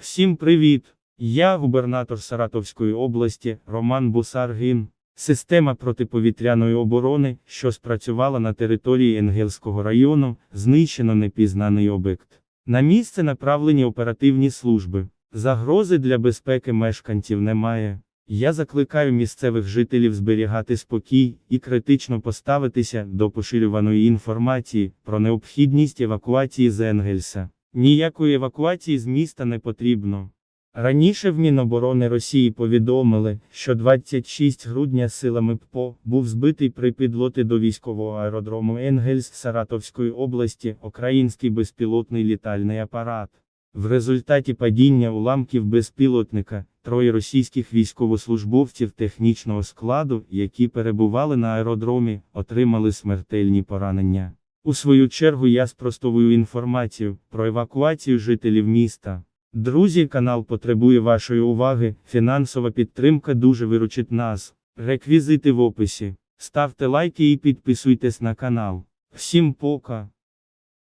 Всім привіт! Я губернатор Саратовської області Роман Бусаргін. Система протиповітряної оборони, що спрацювала на території Енгельського району, знищено непізнаний об'єкт. На місце направлені оперативні служби. Загрози для безпеки мешканців немає. Я закликаю місцевих жителів зберігати спокій і критично поставитися до поширюваної інформації про необхідність евакуації з Енгельса. Ніякої евакуації з міста не потрібно. Раніше в Міноборони Росії повідомили, що 26 грудня силами ППО був збитий при підлоті до військового аеродрому Енгельс Саратовської області український безпілотний літальний апарат. В результаті падіння уламків безпілотника троє російських військовослужбовців технічного складу, які перебували на аеродромі, отримали смертельні поранення. У свою чергу я спростовую інформацію про евакуацію жителів міста. Друзі, канал потребує вашої уваги, фінансова підтримка дуже виручить нас. Реквізити в описі. Ставте лайки і підписуйтесь на канал. Всім пока!